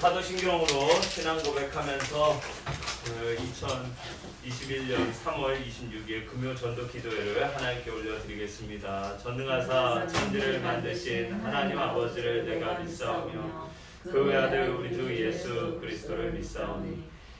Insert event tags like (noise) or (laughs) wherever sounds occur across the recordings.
사도신경으로 신앙 고백하면서 그 2021년 3월 26일 금요 전도 기도회를 하나님께 올려드리겠습니다. 전능하사 천지를 만드신 하나님 아버지를 내가 믿사오며 그 외아들 우리 주 예수 그리스도를 믿사오니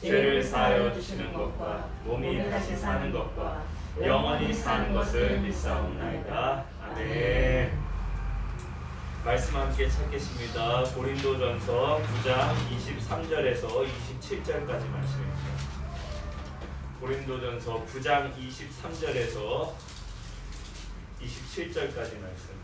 죄를 사하여 주시는 것과 몸이 다시 사는 것과 영원히 사는 것을 믿사옵나이다 아멘 말씀 함께 찾겠습니다. 고린도전서 9장 23절에서 27절까지 말씀입니다. 고린도전서 9장 23절에서 27절까지 말씀.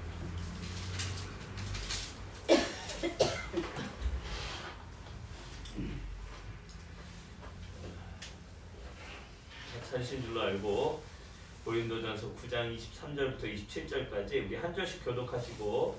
찾으신 줄로 알고 고린도전서 9장 23절부터 27절까지 우리 한 절씩 교독하시고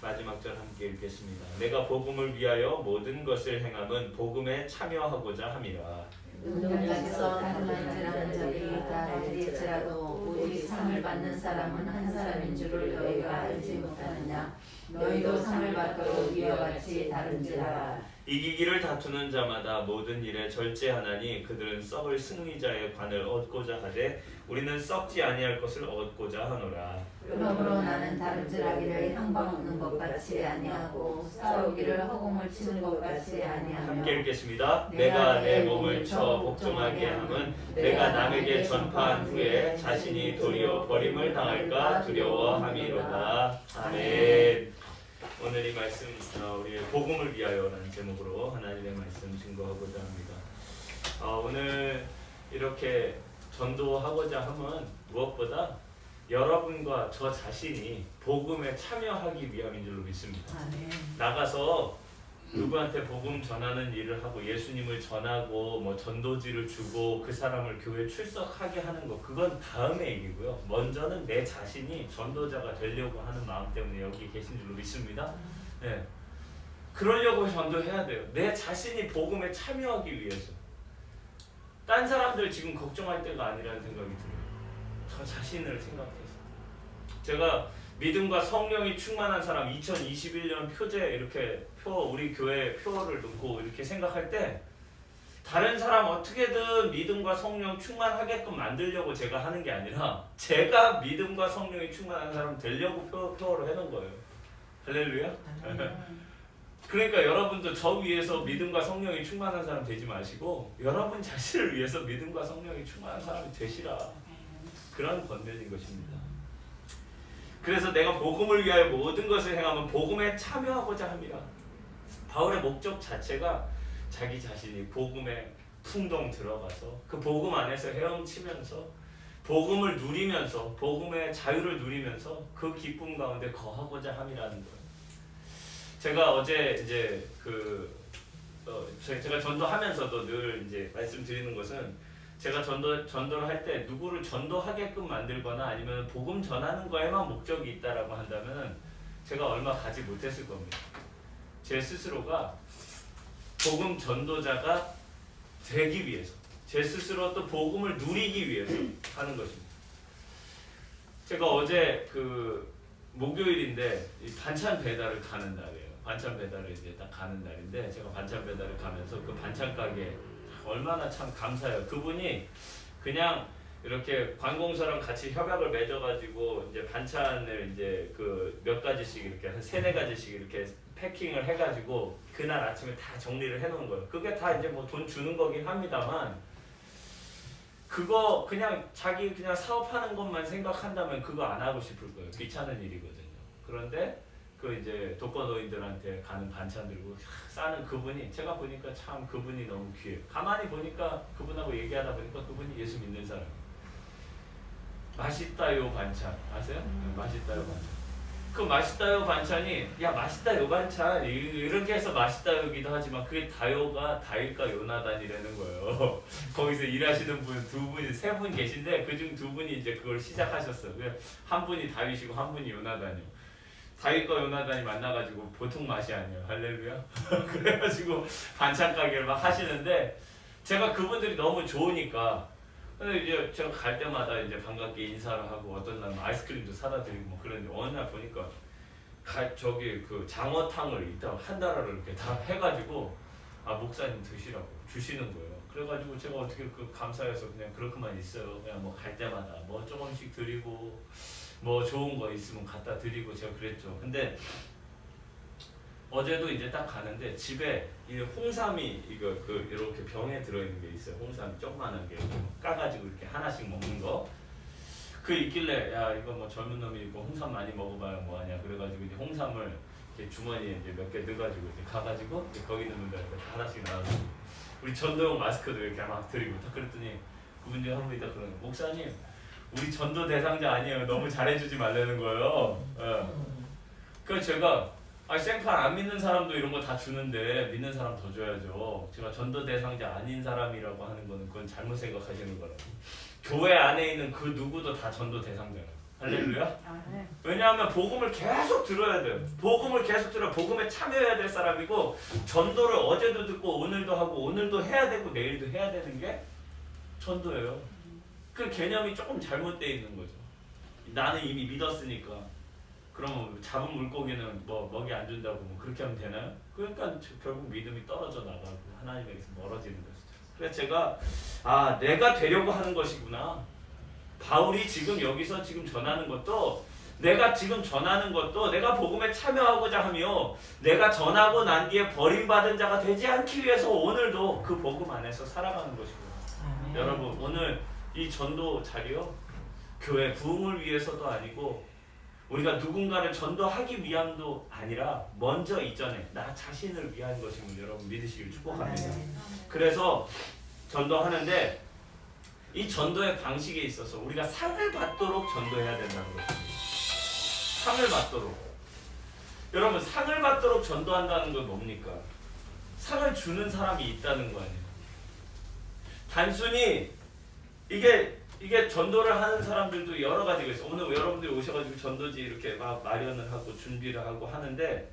마지막 절 함께 읽겠습니다. 내가 복음을 위하여 모든 것을 행함은 복음에 참여하고자 함이라. 운동장에서 달란지라는 적이 있다 할지라도 오직 상을 받는 사람은 한 사람인 줄을 너희가 알지 못하느냐 너희도 상을 받도록 이와 같이 다른지라 이기기를 다투는 자마다 모든 일에 절제하나니 그들은 썩을 승리자의 관을 얻고자 하되 우리는 썩지 아니할 것을 얻고자 하노라. 그러므로 나는 다른질하기를 향방 없는 것 같이 아니하고 싸우기를 허공을 치는 것 같이 아니하며 함께 읽겠습니다. 내가 내 몸을 쳐 복종하게 함은 내가 남에게 전파한 후에 자신이 도리어 버림을 당할까 두려워함이로다. 아멘. 오늘 이 말씀 어, 우리의 복음을 위하여라는 제목으로 하나님의 말씀 증거하고자 합니다. 어, 오늘 이렇게 전도하고자 함은 무엇보다 여러분과 저 자신이 복음에 참여하기 위함인 줄로 믿습니다. 나가서 누구한테 복음 전하는 일을 하고 예수님을 전하고 뭐 전도지를 주고 그 사람을 교회 출석하게 하는 거 그건 다음의 일이고요. 먼저는 내 자신이 전도자가 되려고 하는 마음 때문에 여기 계신 줄로 믿습니다. 예. 그러려고 전도해야 돼요. 내 자신이 복음에 참여하기 위해서. 딴 사람들 지금 걱정할 때가 아니라는 생각이 들어요. 저 자신을 생각해서. 제가 믿음과 성령이 충만한 사람 2021년 표제 이렇게 표 우리 교회 표를 놓고 이렇게 생각할 때 다른 사람 어떻게든 믿음과 성령 충만하게끔 만들려고 제가 하는 게 아니라 (laughs) 제가 믿음과 성령이 충만한 사람 되려고 표, 표를 해놓은 거예요. 할렐루야. (laughs) 그러니까 여러분도 저 위해서 믿음과 성령이 충만한 사람 되지 마시고 여러분 자신을 위해서 믿음과 성령이 충만한 사람이 되시라. 그런 권면인 것입니다. 그래서 내가 복음을 위하여 모든 것을 행하면 복음에 참여하고자 합니다. 바울의 목적 자체가 자기 자신이 복음에 풍덩 들어가서 그 복음 안에서 헤엄치면서 복음을 누리면서 복음의 자유를 누리면서 그 기쁨 가운데 거하고자 함이라는 거예요. 제가 어제 이제 그 어, 제- 제가 전도하면서도 늘 이제 말씀드리는 것은 제가 전도 전도를 할 때 누구를 전도하게끔 만들거나 아니면 복음 전하는 거에만 목적이 있다라고 한다면 제가 얼마 가지 못했을 겁니다. 제 스스로가 복음 전도자가 되기 위해서 제 스스로 또 복음을 누리기 위해서 하는 것입니다. 제가 어제 그 목요일인데 이 반찬 배달을 가는 날이에요. 반찬 배달을 이제 딱 가는 날인데 제가 반찬 배달을 가면서 그 반찬 가게 얼마나 참 감사해요. 그분이 그냥 이렇게 관공서랑 같이 협약을 맺어가지고 이제 반찬을 이제 그 몇 가지씩 이렇게 한 세네 가지씩 이렇게 패킹을 해가지고 그날 아침에 다 정리를 해놓은 거예요. 그게 다 이제 뭐 돈 주는 거긴 합니다만 그거 그냥 자기 그냥 사업하는 것만 생각한다면 그거 안 하고 싶을 거예요. 귀찮은 일이거든요. 그런데 그 이제 독거노인들한테 가는 반찬 들고 싸는 그분이 제가 보니까 참 그분이 너무 귀해요. 가만히 보니까 그분하고 얘기하다 보니까 그분이 예수 믿는 사람. 맛있다요 반찬 아세요? 네, 맛있다요 반찬. 그 맛있다요 반찬이 야 맛있다 요 반찬 이- 이렇게 해서 맛있다요기도 하지만 그게 다요가 다일까 요나단이라는 거예요. (laughs) 거기서 일하시는 분 두 분이 세 분 계신데 그중 두 분이 이제 그걸 시작하셨어요. 그한 분이 다윗이고 한 분이 요나단이요. 다윗과 요나단이 만나가지고 보통 맛이 아니에요. 할렐루야. (laughs) 그래가지고 반찬 가게를 막 하시는데 제가 그분들이 너무 좋으니까 근데 이제 제가 갈 때마다 이제 반갑게 인사를 하고 어떤 날은 아이스크림도 사다 드리고 뭐 그런데 어느 날 보니까 가, 저기 그 장어탕을 이따 한 달을 이렇게 다 해가지고 아 목사님 드시라고 주시는 거예요. 그래가지고 제가 어떻게 그 감사해서 그냥 그렇게만 있어요. 그냥 뭐 갈 때마다 뭐 조금씩 드리고 뭐 좋은 거 있으면 갖다 드리고 제가 그랬죠. 근데 어제도 이제 딱 가는데 집에 이 홍삼이 이거 그 이렇게 병에 들어있는 게 있어요. 홍삼 조그만한 게 까가지고 이렇게 하나씩 먹는 거. 그 있길래 야 이거 뭐 젊은 놈이 이거 홍삼 많이 먹어봐야 뭐하냐 그래가지고 이제 홍삼을 이렇게 주머니에 이제 몇 개 넣어가지고 이제 가가지고 이제 거기 있는 분들한테 다 하나씩 나눠서 우리 전도용 마스크도 이렇게 막 드리고 딱 그랬더니 그분 중에 한 분이 딱 그러는. 목사님 우리 전도 대상자 아니에요. 너무 잘해주지 말라는 거예요. 예. 그래서 제가 아 생판 안 믿는 사람도 이런 거 다 주는데 믿는 사람 더 줘야죠. 제가 전도 대상자 아닌 사람이라고 하는 거는 그건 잘못 생각하시는 거라고. 교회 안에 있는 그 누구도 다 전도 대상자예요. 할렐루야. 왜냐하면 복음을 계속 들어야 돼요. 복음을 계속 들어 복음에 참여해야 될 사람이고 전도를 어제도 듣고 오늘도 하고 오늘도 해야 되고 내일도 해야 되는 게 전도예요. 그 개념이 조금 잘못되어 있는 거죠. 나는 이미 믿었으니까 그러면 잡은 물고기는 뭐 먹이 안 준다고 뭐 그렇게 하면 되나요? 그러니까 저- 결국 믿음이 떨어져 나가고 하나님에게서 멀어지는 거죠. 그래서 제가 아 내가 되려고 하는 것이구나. 바울이 지금 여기서 지금 전하는 것도 내가 지금 전하는 것도 내가 복음에 참여하고자 하며 내가 전하고 난 뒤에 버림받은 자가 되지 않기 위해서 오늘도 그 복음 안에서 살아가는 것이구나. 여러분 오늘 이 전도 자리요 교회 부흥을 위해서도 아니고 우리가 누군가를 전도하기 위함도 아니라 먼저 이전에 나 자신을 위한 것임을 여러분 믿으시길 축복합니다. 그래서 전도하는데 이 전도의 방식에 있어서 우리가 상을 받도록 전도해야 된다는 것입니다. 상을 받도록. 여러분 상을 받도록 전도한다는 건 뭡니까? 상을 주는 사람이 있다는 거 아니에요. 단순히 이게 이게 전도를 하는 사람들도 여러 가지가 있어. 오늘 여러분들이 오셔가지고 전도지 이렇게 막 마련을 하고 준비를 하고 하는데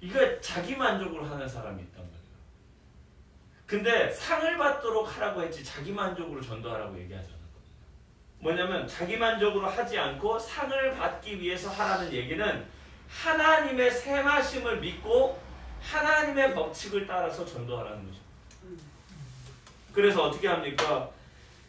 이게 자기 만족으로 하는 사람이 있단 말이에요. 근데 상을 받도록 하라고 했지 자기 만족으로 전도하라고 얘기하지 않았거든요. 뭐냐면 자기 만족으로 하지 않고 상을 받기 위해서 하라는 얘기는 하나님의 세마심을 믿고 하나님의 법칙을 따라서 전도하라는 거죠. 그래서 어떻게 합니까?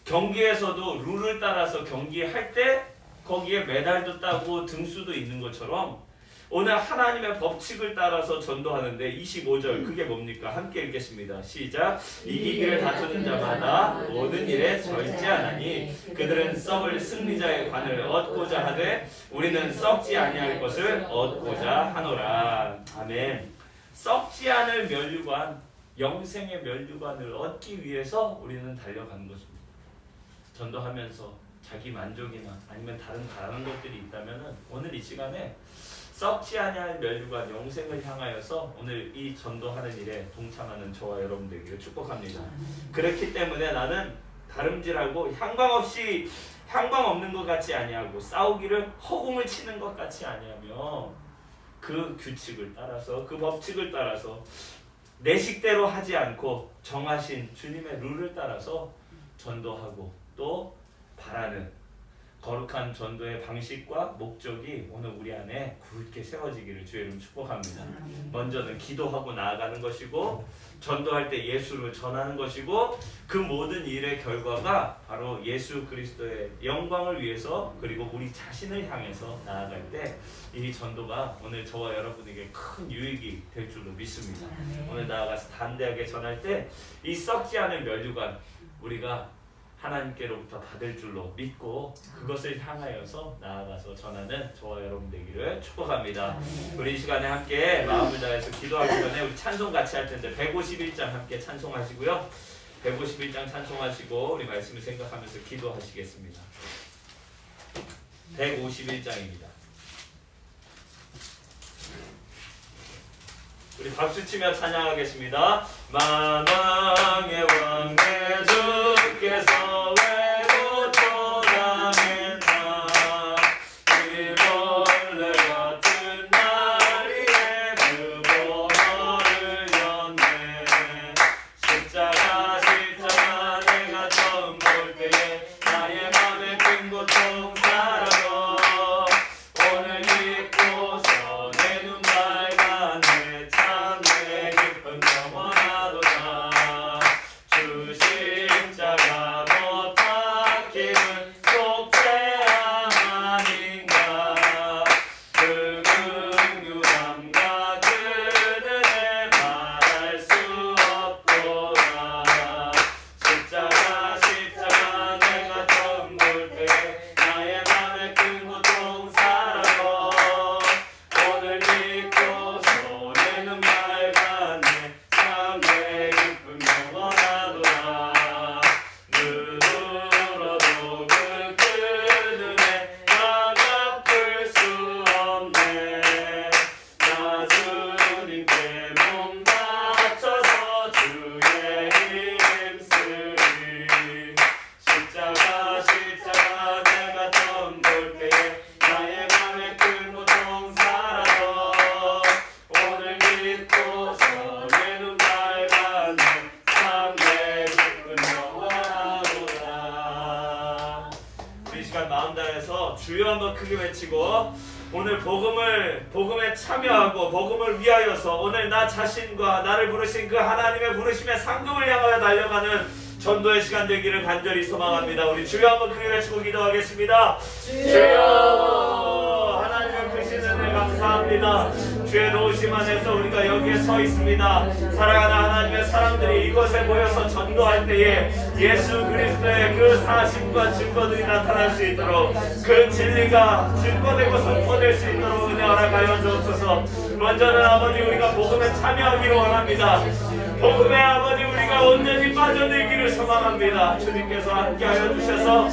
경기에서도 룰을 따라서 경기할 때 거기에 메달도 따고 등수도 있는 것처럼 오늘 하나님의 법칙을 따라서 전도하는데 25절 그게 뭡니까? 함께 읽겠습니다. 시작. 이기기를 다투는 자마다 모든 일에 절지 않으니 그들은 썩을 승리자의 관을 얻고자 하되 우리는 썩지 아니할 것을 얻고자 하노라. 아멘. 썩지 않을 멸류관, 영생의 멸류관을 얻기 위해서 우리는 달려가는 것입니다. 전도하면서 자기 만족이나 아니면 다른 다른 것들이 있다면은 오늘 이 시간에 썩지 아니할 멸류관 영생을 향하여서 오늘 이 전도하는 일에 동참하는 저와 여러분들에게 축복합니다. 그렇기 때문에 나는 다름질하고 향방 없이 향방 없는 것 같이 아니하고 싸우기를 허공을 치는 것 같이 아니하며 그 규칙을 따라서 그 법칙을 따라서 내 식대로 하지 않고 정하신 주님의 룰을 따라서 전도하고 또 바라는 거룩한 전도의 방식과 목적이 오늘 우리 안에 굳게 세워지기를 주의 이름 축복합니다. 먼저는 기도하고 나아가는 것이고 전도할 때 예수를 전하는 것이고 그 모든 일의 결과가 바로 예수 그리스도의 영광을 위해서 그리고 우리 자신을 향해서 나아갈 때 이 전도가 오늘 저와 여러분에게 큰 유익이 될 줄로 믿습니다. 오늘 나아가서 담대하게 전할 때 이 썩지 않은 멸류관 우리가 하나님께로부터 받을 줄로 믿고 그것을 향하여서 나아가서 전하는 저와 여러분 되기를 축복합니다. 우리 이 시간에 함께 마음을 다해서 기도하기 전에 우리 찬송 같이 할 텐데 151장 함께 찬송하시고요. 151장 찬송하시고 우리 말씀을 생각하면서 기도하시겠습니다. 151장입니다. 우리 박수 치며 찬양하겠습니다. 만왕의 왕 예수께서 크게 외치고 오늘 복음을 복음에 참여하고 복음을 위하여서 오늘 나 자신과 나를 부르신 그 하나님의 부르심의 상급을 향하여 달려가는 전도의 시간 되기를 간절히 소망합니다. 우리 주여 한번 크게 외치고 기도하겠습니다. 주여 하나님의 크신 은혜 감사합니다. 주의 도우심 안에서 우리가 여기에 서 있습니다. 사랑하는 하나님의 사람들이 이곳에 모여서 전도할 때에 예수 그리스도의 그 사심과 증거들이 나타날 수 있도록 그 진리가 증거되고 선포될 수 있도록 은혜 허락하여 주옵소서. 먼저는 아버지 우리가 복음에 참여하기를 원합니다. 복음의 아버지 우리가 온전히 빠져들기를 소망합니다. 주님께서 함께하여 주셔서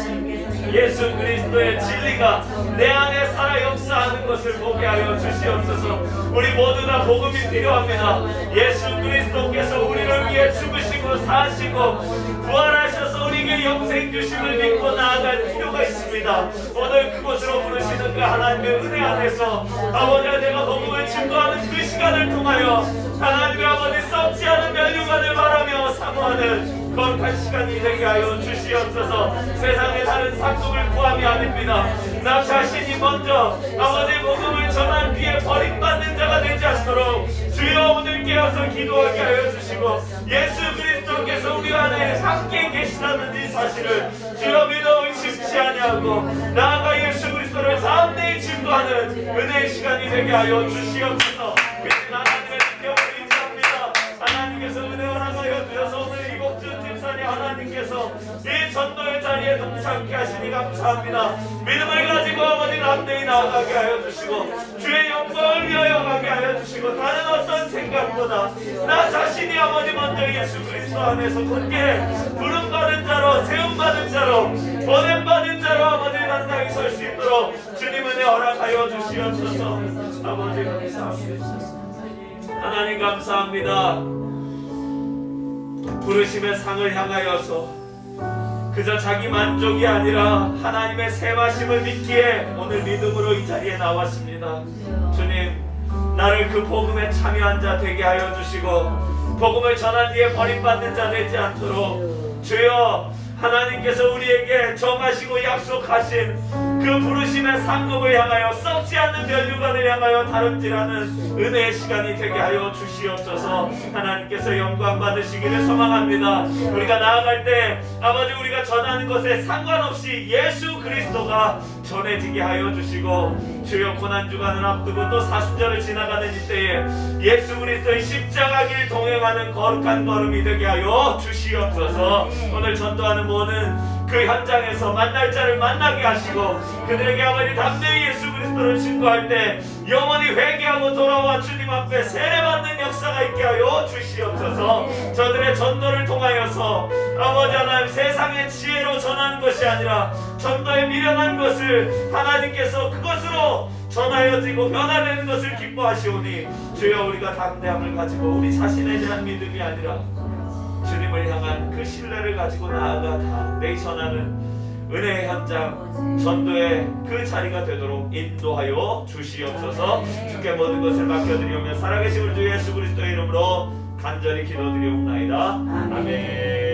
예수 그리스도의 진리가 내 안에 살아 역사하는 것을 보게 하여 주시옵소서. 우리 모두 다 복음이 필요합니다. 예수 그리스도께서 우리를 위해 죽으시고 사시고 부활하셔서 우리에게 영생 주심을 믿고 나아갈 필요가 있습니다. 오늘 그곳으로 부르시는 그 하나님의 은혜 안에서 아버지 내가 복음을 증거하는 그 시간을 통하여 하나님의 아버지 썩지 않은 면류관을 바라며 사모하는 거룩한 시간이 되게 하여 주시옵소서. 세상의 다른 상급을 구함이 아닙니다. 나 자신이 먼저 아버지 복음을 전한 뒤에 버림받는 자가 되지 않도록 주여 오늘 깨어서 기도하게 하여 주시고 예수 그리스도께서 우리 안에 함께 계시다는 이 사실을 주여 믿어 의심치 아니하고 나아가 예수 그리스도를 담대히 증거하는 은혜의 시간이 되게 하여 주시옵소서. 하나님 이 전도의 자리에 동참케 하시니 감사합니다. 믿음을 가지고 아버지 남대히 나아가게 하여 주시고 주의 영광을 위하여 가게 하여 주시고 다른 어떤 생각보다 나 자신이 아버지 먼저 예수 그리스도 안에서 굳게 부름받은 자로 세움받은 자로 보냄받은 자로 아버지 단상에 설 수 있도록 주님 은혜 허락하여 주시옵소서. 아버지 감사합니다. 하나님 감사합니다. 부르심의 상을 향하여서 그저 자기 만족이 아니라 하나님의 세마심을 믿기에 오늘 믿음으로 이 자리에 나왔습니다. 주님, 나를 그 복음에 참여한 자 되게 하여 주시고 복음을 전한 뒤에 버림받는 자 되지 않도록 주여 하나님께서 우리에게 정하시고 약속하신 그 부르심의 상급을 향하여 썩지 않는 면류관을 향하여 다름질하는 은혜의 시간이 되게 하여 주시옵소서. 하나님께서 영광 받으시기를 소망합니다. 우리가 나아갈 때 아버지 우리가 전하는 것에 상관없이 예수 그리스도가 전해지게 하여 주시고 주여 고난주간을 앞두고 또 사순절을 지나가는 이때에 예수 그리스도의 십자가 길 동행하는 거룩한 걸음이 되게 하여 주시옵소서. 오늘 전도하는 모든 그 현장에서 만날 자를 만나게 하시고 그들에게 아버지 담대히 예수 그리스도를 증거할 때 영원히 회개하고 돌아와 주님 앞에 세례받는 역사가 있게 하여 주시옵소서. 저들의 전도를 통하여서 아버지 하나님 세상의 지혜로 전하는 것이 아니라 전도에 미련한 것을 하나님께서 그것으로 전하여지고 변화되는 것을 기뻐하시오니 주여 우리가 담대함을 가지고 우리 자신에 대한 믿음이 아니라 주님을 향한 그 신뢰를 가지고 나아가 다 내전하는 은혜의 현장 전도의 그 자리가 되도록 인도하여 주시옵소서. 주께 모든 것을 맡겨드리오며 살아계신 우리 주 예수 그리스도의 이름으로 간절히 기도드리옵나이다. 아멘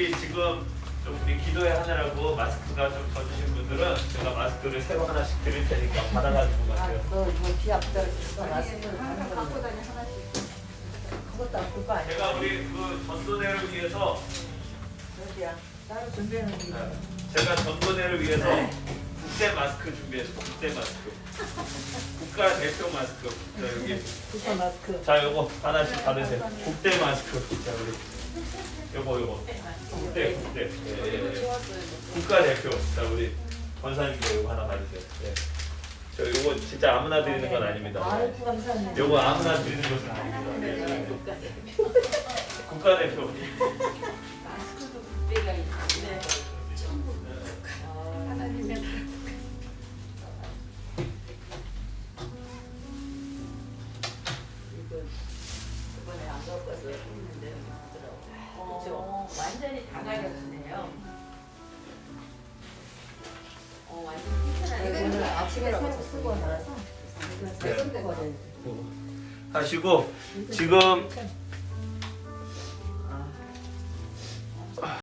혹시 지금 좀 우리 기도회 하느라고 마스크가 좀 젖으신 분들은 제가 마스크를 새로 하나씩 드릴 테니까 받아가지고 가세요. 너뭐비 앞에 있어 마스크를 갖고 다니 하나씩 그것도 아플 거 아니야 제가 우리 그 전도대를 위해서 어디야 따로 준비하는 게 아, 제가 전도대를 위해서 국대 마스크 준비했어요. 국대 마스크. 국가 대표 마스크. 자, 여기 국가 마스크 자 요거 하나씩 받으세요. 국대 마스크. 자 우리 요거 요거 국대 국대. 예, 예, 예. 국가 대표. 자 우리 권사님도 요거 하나 받으세요. 예. 저 요거 진짜 아무나 드리는 건 아닙니다. 감사합니다 요거 아무나 드리는 것은 아닙니다. 예, 예. 국가 대표. 마스크도 국대가 있네 하시고 지금